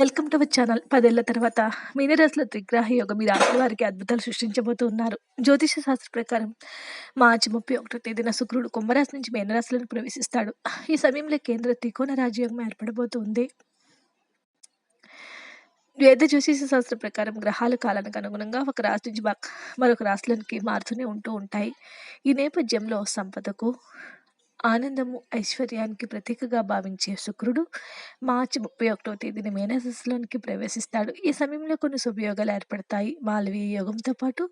Welcome to our channel. పదేళ్ళ తర్వాత మీనరాశుల త్రిగ్రహ యోగం మీ రాశి వారికి అద్భుతాలు సృష్టించబోతున్నారు. జ్యోతిష శాస్త్ర ప్రకారం మార్చి ముప్పై ఒకటో తేదీన శుక్రుడు కుంభరాశి నుంచి మీనరాశులను ప్రవేశిస్తాడు. ఈ సమయంలో కేంద్ర త్రికోణ రాజయోగం ఏర్పడబోతుంది. వేద జ్యోతిష శాస్త్ర ప్రకారం గ్రహాల కాలానికి అనుగుణంగా ఒక రాశి నుంచి మరొక రాశులకి మారుతూనే ఉంటూ ఉంటాయి. ఈ నేపథ్యంలో సంపదకు ఆనందము ఐశ్వర్యానికి ప్రతీకగా భావించే శుక్రుడు మార్చి ముప్పై ఒకటో తేదీన మేనసస్సులోనికి ప్రవేశిస్తాడు. ఈ సమయంలో కొన్ని శుభయోగాలు ఏర్పడతాయి. మాలవీయ యోగంతో పాటు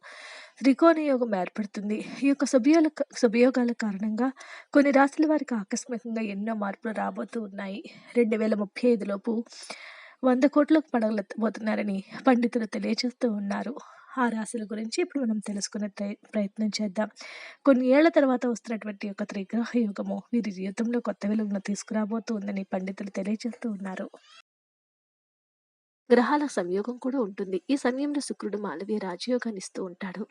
త్రికోణ యోగం ఏర్పడుతుంది. ఈ యొక్క శుభయోగ శుభయోగాల కారణంగా కొన్ని రాశుల వారికి ఆకస్మికంగా ఎన్నో మార్పులు రాబోతూ ఉన్నాయి. రెండు వేల ముప్పై ఐదులోపు వంద కోట్లకు పడగలబోతున్నారని పండితులు తెలియజేస్తూ ఉన్నారు. ఆ రాశుల గురించి ఇప్పుడు మనం తెలుసుకునే ప్రయత్నం చేద్దాం. కొన్ని ఏళ్ళ తర్వాత వస్తున్నటువంటి ఒక త్రిగ్రహ యుగము వీరి జీవితంలో కొత్త వెలుగును తీసుకురాబోతుందని పండితులు తెలియజేస్తూ ఉన్నారు. గ్రహాల సంయోగం కూడా ఉంటుంది. ఈ సమయంలో శుక్రుడు మాలవీయ రాజయోగాన్ని ఇస్తూ ఉంటాడు.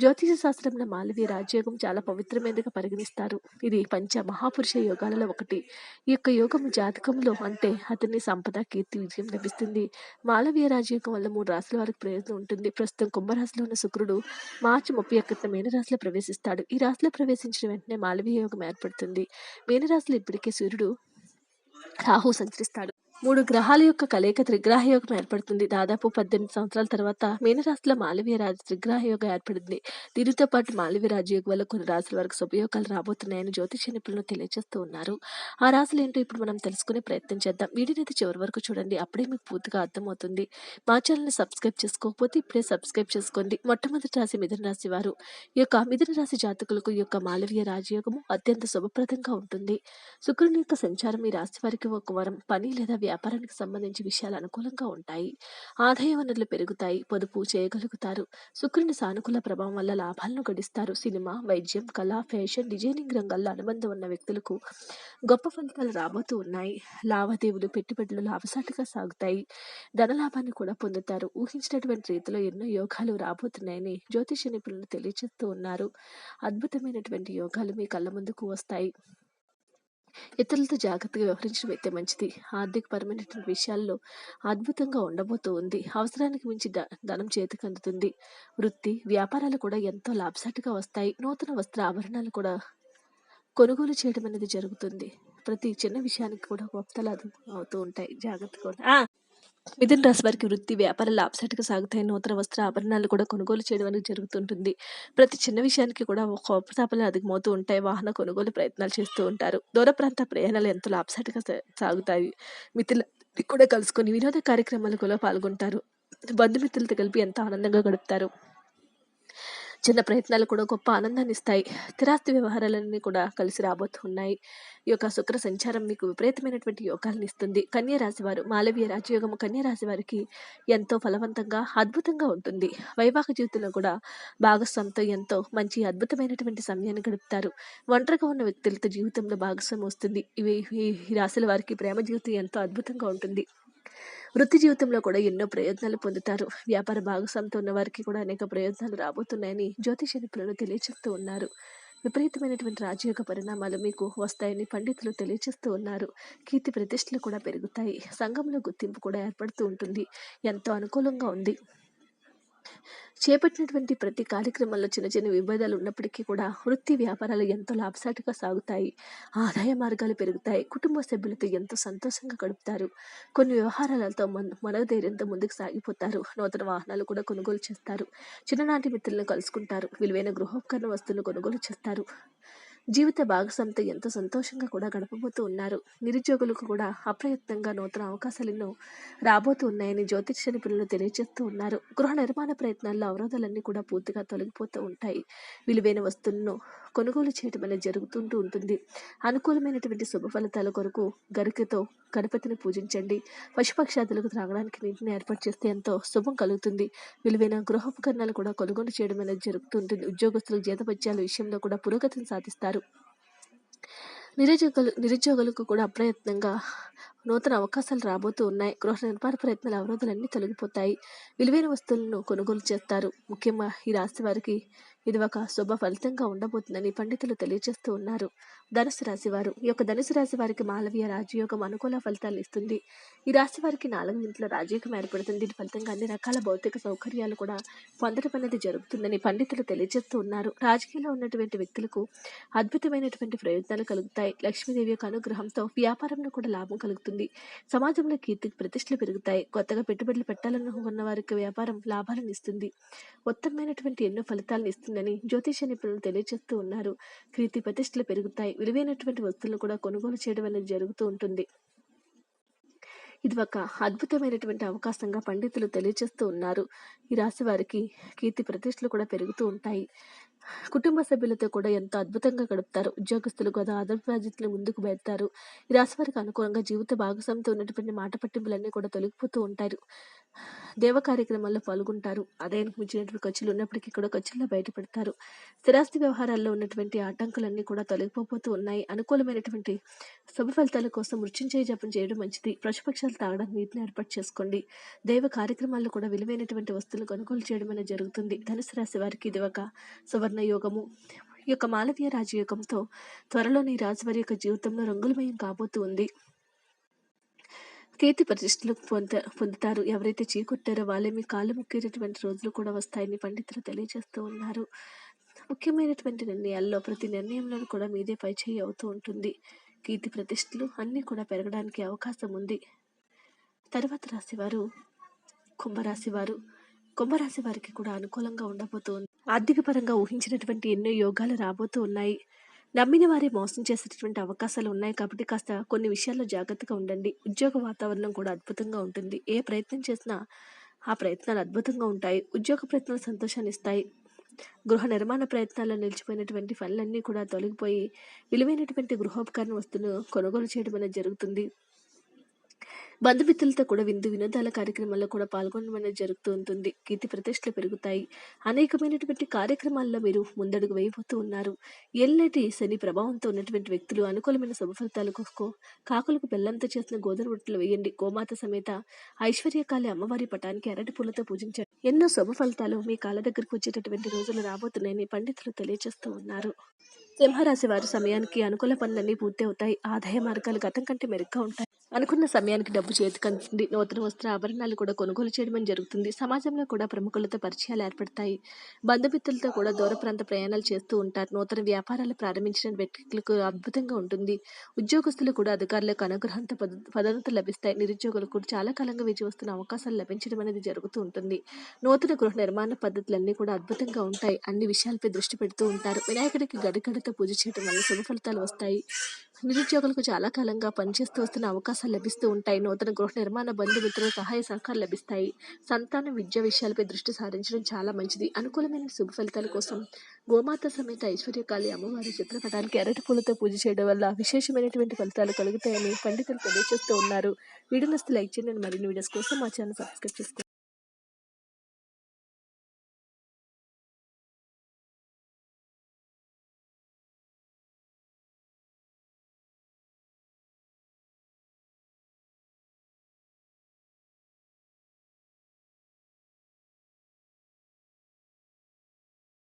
జ్యోతిష శాస్త్రంలో మాలవీయ రాజయోగం చాలా పవిత్రమైనదిగా పరిగణిస్తారు. ఇది పంచ మహాపురుష యోగాలలో ఒకటి. ఈ యొక్క యోగం జాతకంలో అంటే అతన్ని సంపద కీర్తి విజయం లభిస్తుంది. మాలవీయ రాజయోగం వల్ల మూడు రాశుల వారికి ప్రయోజనం ఉంటుంది. ప్రస్తుతం కుంభరాశిలో ఉన్న శుక్రుడు మార్చి ముప్పై ఒకటిన మీనరాశిలో ప్రవేశిస్తాడు. ఈ రాశిలో ప్రవేశించిన వెంటనే మాలవీయ యోగం ఏర్పడుతుంది. మీనరాశిలో ఇప్పటికే సూర్యుడు రాహు సంచరిస్తాడు. మూడు గ్రహాల యొక్క కలయిక త్రిగ్రహ యోగం ఏర్పడుతుంది. దాదాపు పద్దెనిమిది సంవత్సరాల తర్వాత మీనరాశిలో మాలవీయ రాజు త్రిగ్రహ యోగం ఏర్పడింది. దీనితో పాటు మాలవీయ రాజయోగం వల్ల కొన్ని రాశుల వరకు శుభయోగాలు రాబోతున్నాయని జ్యోతిష నిపుణులు తెలియజేస్తూ ఉన్నారు. ఆ రాశులు ఏంటో ఇప్పుడు మనం తెలుసుకునే ప్రయత్నం చేద్దాం. వీడియోని చివరి వరకు చూడండి. అప్పుడే మీకు పూర్తిగా అర్థమవుతుంది. మా ఛానల్ని సబ్స్క్రైబ్ చేసుకోకపోతే ఇప్పుడే సబ్స్క్రైబ్ చేసుకోండి. మొట్టమొదటి రాశి మిథున రాశి వారు. ఈ యొక్క మిథున రాశి జాతకులకు ఈ యొక్క మాలవీయ రాజయోగము అత్యంత శుభప్రదంగా ఉంటుంది. శుక్రుని యొక్క సంచారం ఈ రాశి వారికి ఒక వరం పని లేదా వ్యాపారానికి సంబంధించి విషయాలు అనుకూలంగా ఉంటాయి. ఆదాయ వనరులు పెరుగుతాయి పొదుపు చేయగలుగుతారు. శుక్రుని సానుకూల ప్రభావం వల్ల లాభాలను గడిస్తారు. సినిమా వైద్యం కళ ఫ్యాషన్ డిజైనింగ్ రంగాల్లో అనుబంధం ఉన్న వ్యక్తులకు గొప్ప ఫలితాలు రాబోతూ ఉన్నాయి. లావాదేవీలు పెట్టుబడులు లాభసాటిగా సాగుతాయి. ధనలాభాన్ని కూడా పొందుతారు. ఊహించినటువంటి రీతిలో ఎన్నో యోగాలు రాబోతున్నాయని జ్యోతిష నిపుణులు తెలియజేస్తూ ఉన్నారు. అద్భుతమైనటువంటి యోగాలు మీ కళ్ళ ముందుకు వస్తాయి. ఇతరులతో జాగ్రత్తగా వ్యవహరించడం అయితే మంచిది. ఆర్థికపరమైనటువంటి విషయాల్లో అద్భుతంగా ఉండబోతూ ఉంది. అవసరానికి మించి ధనం చేతికి అందుతుంది. వృత్తి వ్యాపారాలు కూడా ఎంతో లాభసాటిగా వస్తాయి. నూతన వస్త్ర ఆభరణాలు కూడా కొనుగోలు చేయడం అనేది జరుగుతుంది. ప్రతి చిన్న విషయానికి కూడా గొప్పలు అవుతూ ఉంటాయి. జాగ్రత్తగా ఉండ- ఆ! మిథున రాశి వారికి వృత్తి వ్యాపారాలు లాభసాటిగా సాగుతాయి నూతన వస్త్ర ఆభరణాలు కూడా కొనుగోలు చేయడం అనేది జరుగుతుంటుంది. ప్రతి చిన్న విషయానికి కూడా కోపతాపలు అధికమవుతూ ఉంటాయి. వాహన కొనుగోలు ప్రయత్నాలు చేస్తూ ఉంటారు. దూర ప్రాంత ప్రయాణాలు ఎంతో లాభసాటిగా సాగుతాయి. మిత్రులు కూడా కలుసుకొని వినోద కార్యక్రమాలు కూడా పాల్గొంటారు. బంధుమిత్రులతో కలిపి ఎంతో ఆనందంగా గడుపుతారు. చిన్న ప్రయత్నాలు కూడా గొప్ప ఆనందాన్ని ఇస్తాయి. స్థిరాస్తి వ్యవహారాలన్నీ కూడా కలిసి రాబోతున్నాయి. ఈ యొక్క శుక్ర సంచారం మీకు విపరీతమైనటువంటి యోగాలను ఇస్తుంది. కన్యా రాశి వారు మాలవీయ రాజయోగము కన్యా రాశి వారికి ఎంతో ఫలవంతంగా అద్భుతంగా ఉంటుంది. వైవాహిక జీవితంలో కూడా భాగస్వామితో ఎంతో మంచి అద్భుతమైనటువంటి సమయాన్ని గడుపుతారు. ఒంటరిగా ఉన్న వ్యక్తులతో జీవితంలో భాగస్వామి వస్తుంది. ఇవి ఈ రాశుల వారికి ప్రేమ జీవితం ఎంతో అద్భుతంగా ఉంటుంది. వృత్తి జీవితంలో కూడా ఎన్నో ప్రయోజనాలు పొందుతారు. వ్యాపార భాగస్వామితో ఉన్న వారికి కూడా అనేక ప్రయోజనాలు రాబోతున్నాయని జ్యోతిష నిపుణులు తెలియజేస్తూ ఉన్నారు. విపరీతమైనటువంటి రాజయోగ పరిణామాలు మీకు వస్తాయని పండితులు తెలియజేస్తూ ఉన్నారు. కీర్తి ప్రతిష్టలు కూడా పెరుగుతాయి. సంఘంలో గుర్తింపు కూడా ఏర్పడుతూ ఉంటుంది. ఎంతో అనుకూలంగా ఉంది. చేపట్టినటువంటి ప్రతి కార్యక్రమంలో చిన్న చిన్న విభేదాలు ఉన్నప్పటికీ కూడా వృత్తి వ్యాపారాలు ఎంతో లాభసాటిగా సాగుతాయి. ఆదాయ మార్గాలు పెరుగుతాయి. కుటుంబ సభ్యులతో ఎంతో సంతోషంగా గడుపుతారు. కొన్ని వ్యవహారాలతో మన మనోధైర్యంతో ముందుకు సాగిపోతారు. నూతన వాహనాలు కూడా కొనుగోలు చేస్తారు. చిన్ననాటి మిత్రులను కలుసుకుంటారు. విలువైన గృహోపకరణ వస్తువులను కొనుగోలు చేస్తారు. జీవిత భాగస్వామితో ఎంతో సంతోషంగా కూడా గడపబోతూ ఉన్నారు. నిరుద్యోగులకు కూడా అప్రయత్నంగా నూతన అవకాశాలు రాబోతూ ఉన్నాయని జ్యోతిష నిపుణులు తెలియజేస్తూ ఉన్నారు. గృహ నిర్మాణ ప్రయత్నాల్లో అవరోధాలన్నీ కూడా పూర్తిగా తొలగిపోతూ ఉంటాయి. విలువైన వస్తువులను కొనుగోలు చేయడం అనేది జరుగుతుంటూ ఉంటుంది. అనుకూలమైనటువంటి శుభ ఫలితాల కొరకు గరికతో గణపతిని పూజించండి. పశుపక్షాదులకు త్రాగడానికి నీటిని ఏర్పాటు చేస్తే ఎంతో శుభం కలుగుతుంది. విలువైన గృహోపకరణాలు కూడా కొనుగోలు చేయడం అనేది జరుగుతుంటుంది. ఉద్యోగస్తులకు జీతపత్యాల విషయంలో కూడా పురోగతిని సాధిస్తారు. నిరుద్యోగులు నిరుద్యోగులకు కూడా అప్రయత్నంగా నూతన అవకాశాలు రాబోతూ ఉన్నాయి. గృహ నిర్మాణ ప్రయత్నాల అవరోధాలన్నీ తొలగిపోతాయి. విలువైన వస్తువులను కొనుగోలు చేస్తారు. ముఖ్యంగా ఈ రాశి వారికి ఇది ఒక శుభ ఫలితంగా ఉండబోతుందని పండితులు తెలియజేస్తూ ఉన్నారు. ధనుసు రాశి వారు ఈ యొక్క ధనుసు రాశి వారికి మాలవీయ రాజయోగం అనుకూల ఫలితాలు ఇస్తుంది. ఈ రాశి వారికి నాలుగు ఇంట్లో రాజయోగం ఏర్పడుతుంది. దీని ఫలితంగా అన్ని రకాల భౌతిక సౌకర్యాలు కూడా పొందడం అనేది జరుగుతుందని పండితులు తెలియజేస్తూ ఉన్నారు. రాజకీయంలో ఉన్నటువంటి వ్యక్తులకు అద్భుతమైనటువంటి ప్రయోజనాలు కలుగుతాయి. లక్ష్మీదేవి యొక్క అనుగ్రహంతో వ్యాపారంలో కూడా లాభం కలుగుతుంది. సమాజంలో కీర్తికి ప్రతిష్టలు పెరుగుతాయి. కొత్తగా పెట్టుబడులు పెట్టాలనుకున్న వారికి వ్యాపారం లాభాలను ఇస్తుంది. ఉత్తమమైనటువంటి ఎన్నో ఫలితాలను పెరుగుతుందని జ్యోతిష నిపుణులు తెలియజేస్తూ ఉన్నారు. కీర్తి ప్రతిష్టలు పెరుగుతాయి. విలువైనటువంటి వస్తువులను కూడా కొనుగోలు చేయడం అనేది జరుగుతూ ఉంటుంది. ఇది ఒక అద్భుతమైనటువంటి అవకాశంగా పండితులు తెలియజేస్తూ ఉన్నారు. ఈ రాశి వారికి కీర్తి ప్రతిష్టలు కూడా పెరుగుతూ ఉంటాయి. కుటుంబ సభ్యులతో కూడా ఎంతో అద్భుతంగా గడుపుతారు. ఉద్యోగస్తులు కూడా ఆదర్శ బాధ్యతలు ముందుకు పెడతారు. ఈ రాశి వారికి అనుకూలంగా జీవిత భాగస్వామితో ఉన్నటువంటి మాట పట్టింపులన్నీ కూడా తొలగిపోతూ ఉంటారు. దేవ కార్యక్రమాల్లో పాల్గొంటారు. ఆదాయానికి మించినటువంటి ఖర్చులు ఉన్నప్పటికీ కూడా ఖర్చుల్లో బయటపడతారు. స్థిరాస్తి వ్యవహారాల్లో ఉన్నటువంటి ఆటంకులన్నీ కూడా తొలగిపోతూ ఉన్నాయి. అనుకూలమైనటువంటి శుభ ఫలితాల కోసం మృత్యుంజయ జపం చేయడం మంచిది. పశుపక్షాలు తాగడానికి నీటిని ఏర్పాటు చేసుకోండి. దైవ కార్యక్రమాల్లో కూడా విలువైనటువంటి వస్తువులు కొనుగోలు చేయడం అనేది జరుగుతుంది. ధనుసు రాశి వారికి ఇది ఒక సువర్ణ యోగము ఈ యొక్క మాలవీయ రాజయోగంతో త్వరలోని ఈ రాజువారి యొక్క జీవితంలో రంగులమయం కాబోతూ ఉంది కీర్తి ప్రతిష్టలు పొంద పొందుతారు. ఎవరైతే చీకొట్టారో వాళ్ళే మీ కాళ్ళు ముక్కేటటువంటి రోజులు కూడా వస్తాయని పండితులు తెలియజేస్తూ ఉన్నారు. ముఖ్యమైనటువంటి నిర్ణయాల్లో ప్రతి నిర్ణయంలో కూడా మీదే పైచేయి అవుతూ ఉంటుంది. కీర్తి ప్రతిష్టలు అన్నీ కూడా పెరగడానికి అవకాశం ఉంది. తర్వాత రాశివారు కుంభరాశి వారు కుంభరాశి వారికి కూడా అనుకూలంగా ఉండబోతూ ఆర్థికపరంగా ఊహించినటువంటి ఎన్నో యోగాలు రాబోతూ ఉన్నాయి. నమ్మిన వారే మోసం చేసేటటువంటి అవకాశాలు ఉన్నాయి కాబట్టి కాస్త కొన్ని విషయాల్లో జాగ్రత్తగా ఉండండి. ఉద్యోగ వాతావరణం కూడా అద్భుతంగా ఉంటుంది. ఏ ప్రయత్నం చేసినా ఆ ప్రయత్నాలు అద్భుతంగా ఉంటాయి. ఉద్యోగ ప్రయత్నాలు సంతోషాన్ని ఇస్తాయి. గృహ నిర్మాణ ప్రయత్నాల్లో నిలిచిపోయినటువంటి పనులన్నీ కూడా తొలగిపోయి విలువైనటువంటి గృహోపకరణ వస్తువులు కొనుగోలు చేయడం అనేది జరుగుతుంది. బంధుమిత్రులతో కూడా విందు వినోదాల కార్యక్రమాల్లో కూడా పాల్గొనడం అనేది జరుగుతూ ఉంటుంది. కీర్తి ప్రతిష్టలు పెరుగుతాయి. అనేకమైనటువంటి కార్యక్రమాల్లో మీరు ముందడుగు వేయబోతూ ఉన్నారు. ఎల్లటి శని ప్రభావంతో ఉన్నటువంటి వ్యక్తులు అనుకూలమైన శుభ ఫలితాలు కోసుకో కాకులకు బెల్లంతో చేసిన గోధుమ రొట్టెలు వేయండి. గోమాత సమేత ఐశ్వర్యకాళి అమ్మవారి పటానికి అరటి పూలతో పూజించండి. ఎన్నో శుభ ఫలితాలు మీ కాళ్ళ దగ్గరకు వచ్చేటటువంటి రోజులు రాబోతున్నాయని పండితులు తెలియజేస్తూ ఉన్నారు. సింహరాశి వారి సమయానికి అనుకూల పనులన్నీ పూర్తి అవుతాయి ఆదాయ మార్గాలు గతం కంటే మెరుగ్గా ఉంటాయి. అనుకున్న సమయానికి డబ్బు చేతికి అందుతుంది నూతన వస్త్ర ఆభరణాలు కూడా కొనుగోలు చేయడం జరుగుతుంది. సమాజంలో కూడా ప్రముఖులతో పరిచయాలు ఏర్పడతాయి. బంధుమిత్రులతో కూడా దూర ప్రాంత ప్రయాణాలు చేస్తూ ఉంటారు. నూతన వ్యాపారాలు ప్రారంభించిన వ్యక్తులకు అద్భుతంగా ఉంటుంది. ఉద్యోగస్తులు కూడా అధికారులకు అనుగ్రహంతో పద పదోన్నతులు లభిస్తాయి. నిరుద్యోగులకు కూడా చాలా కాలంగా వేచి వస్తున్న అవకాశాలు లభించడం అనేది జరుగుతూ ఉంటుంది. నూతన గృహ నిర్మాణ పద్ధతులన్నీ కూడా అద్భుతంగా ఉంటాయి. అన్ని విషయాలపై దృష్టి పెడుతూ ఉంటారు. వినాయకుడికి గడిగడితో పూజ చేయడం వల్ల శుభ ఫలితాలు వస్తాయి. నిరుద్యోగులకు చాలా కాలంగా పనిచేస్తూ వస్తున్న అవకాశాలు లభిస్తూ ఉంటాయి. నూతన గృహ నిర్మాణ బంధుమిత్రుల సహాయ సహకారాలు లభిస్తాయి. సంతాన విద్యా విషయాలపై దృష్టి సారించడం చాలా మంచిది. అనుకూలమైన శుభ ఫలితాల కోసం గోమాత సమేత ఐశ్వర్యకాళి అమ్మవారి చిత్రపటానికి ఎర్రటి పూలతో పూజ చేయడం వల్ల విశేషమైనటువంటి ఫలితాలు కలుగుతాయని పండితులు తెలియజేస్తూ ఉన్నారు. వీడియోస్ లైక్ చేయండి. మరిన్ని వీడియోస్ కోసం మా ఛానల్ సబ్స్క్రైబ్ చేసుకోండి.